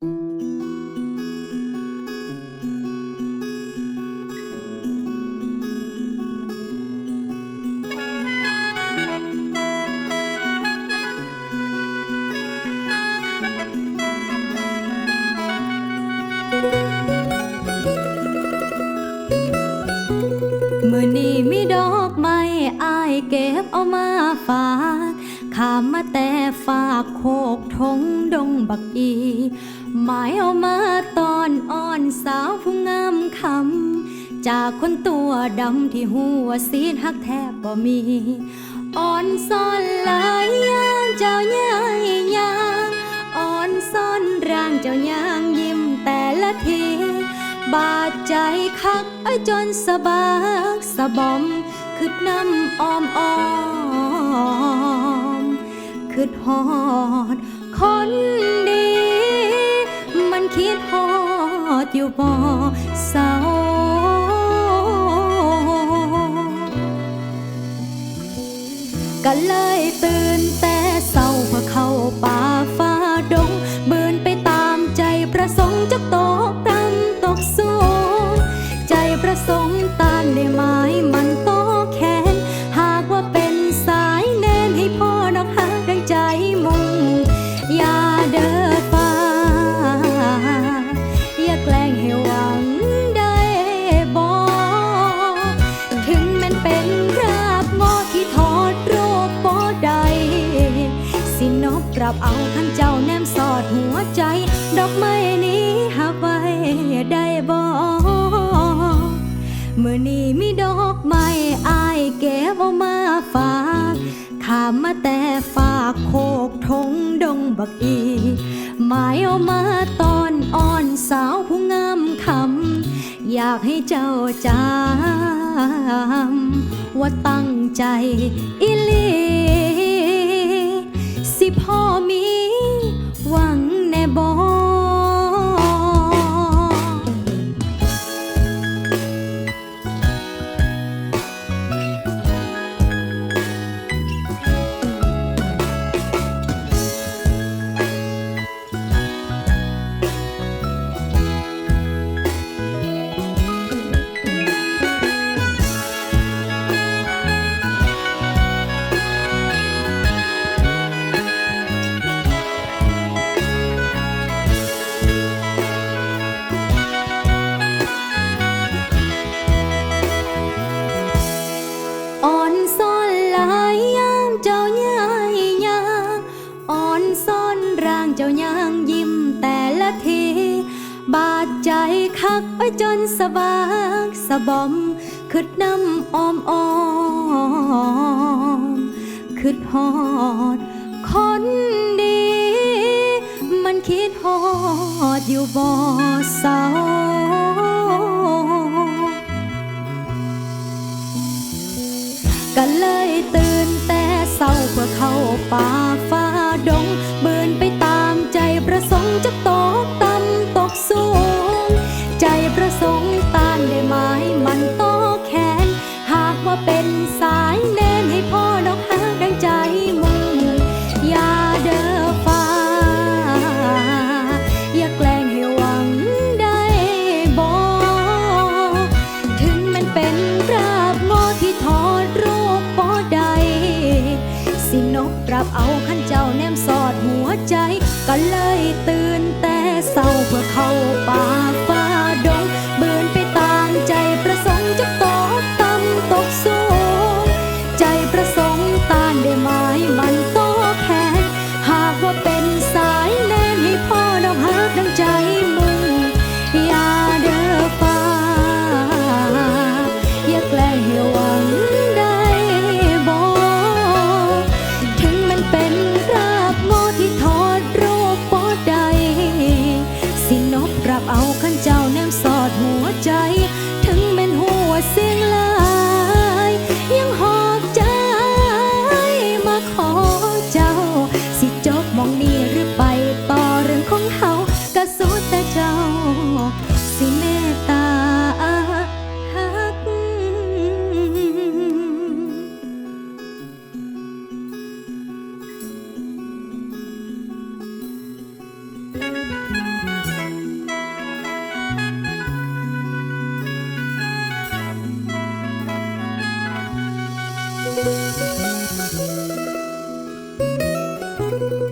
มือนี้มีดอกไม้อายเก็บเอามาฝาก ขามมาแต่ฝากโคกทงดงบักอี หมายเอามาตอนอ่อนสาวผู้งามคำ จากคนตัวดำที่หัวสีดหักแทบบ่มี อ่อนซ่อนหลายอย่างเจ้าย่ายยางอ่อนซ่อนร่างเจ้าย่างยิ้มแต่ละทีบาดใจคักไอจนสะบักสะบอมคืดน้ำอ้อมอ้อม คิดฮอด คนดี มันคิดฮอดอยู่บ่เศร้าก็เลยตื่นแต่เศร้าเพื่อเข้าป่า รับเอาขันเจ้าแนมสอดหัวใจ ดอกไม้นี้หาไว้ได้บ่เมื่อนี้มีดอกไม้อายเก็บเอามาฝากข้ามมาแต่ฝากโคกทงดงบักอีหมายเอามาตอนอ่อนสาวผู้งามคำอยากให้เจ้าจำว่าตั้งใจอิลี พ่อมี คักไว้จนสะบักสะบอมคืดน้ำออมออมคืดฮอด คนดี มันคิดฮอดอยู่บ่เศร้าก็เลยตื่นแต่เศร้าเพื่อเข้าป่าฟ้าดง เบินไปตามใจประสงค์จะต กปรับเอาขั้นเจ้าแนมสอดหัวใจ ก็เลยตื่นแต่เศร้าเพื่อเข้าป่า